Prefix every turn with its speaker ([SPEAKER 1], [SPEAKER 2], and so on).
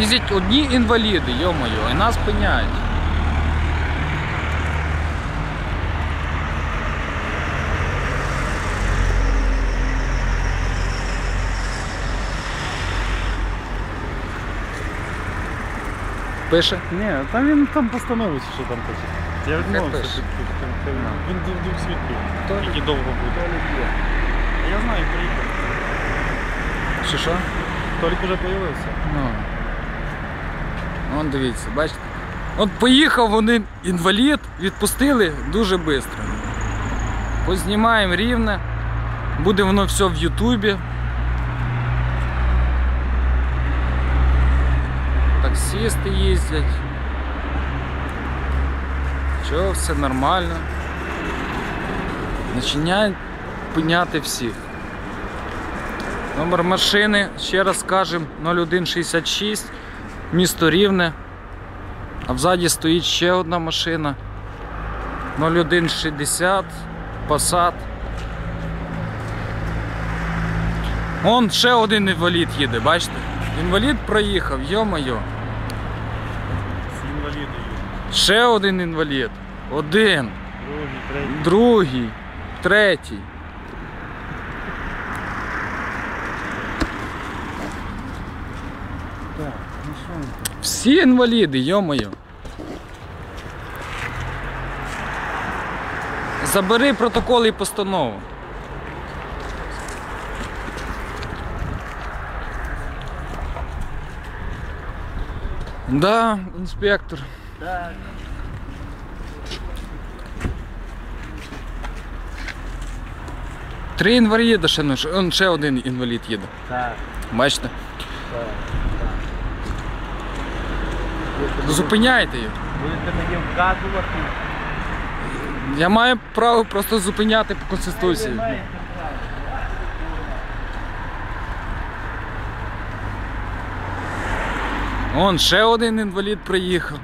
[SPEAKER 1] Їздять одні інваліди, йо-моє, і нас пиняють. Пише?
[SPEAKER 2] Ні, там він там постановить, що там хоче. Я відмовився
[SPEAKER 1] пише?
[SPEAKER 2] Він ду- дух свідків. Який довго буде. Я знаю, приїхав.
[SPEAKER 1] Що що?
[SPEAKER 2] Толік уже появився.
[SPEAKER 1] Ну. Вон дивіться, бачите? От поїхав вони, інвалід, відпустили дуже швидко. Познімаємо рівне. Буде воно все в Ютубі. Таксисти їздять. Чого, все нормально. Починають пиняти всіх. Номер машини, ще раз скажемо, 0166, місто Рівне. А взаді стоїть ще одна машина. 0160, Passat. Вон ще один інвалід їде, бачите? Інвалід проїхав, йо-моє. Ще один інвалід. Один,
[SPEAKER 2] Другий, третій.
[SPEAKER 1] другий, третій.
[SPEAKER 2] Так,
[SPEAKER 1] Всі інваліди, йо-моє. Забери протокол і постанову. Да, інспектор.
[SPEAKER 2] Так.
[SPEAKER 1] Три інваліда ще, ну, ще один інвалід їде.
[SPEAKER 2] Так.
[SPEAKER 1] Бачите?
[SPEAKER 2] Так.
[SPEAKER 1] Зупиняйте його.
[SPEAKER 2] Будете мені вказувати.
[SPEAKER 1] Я маю право просто зупиняти по конституції. Он ще один інвалід приїхав.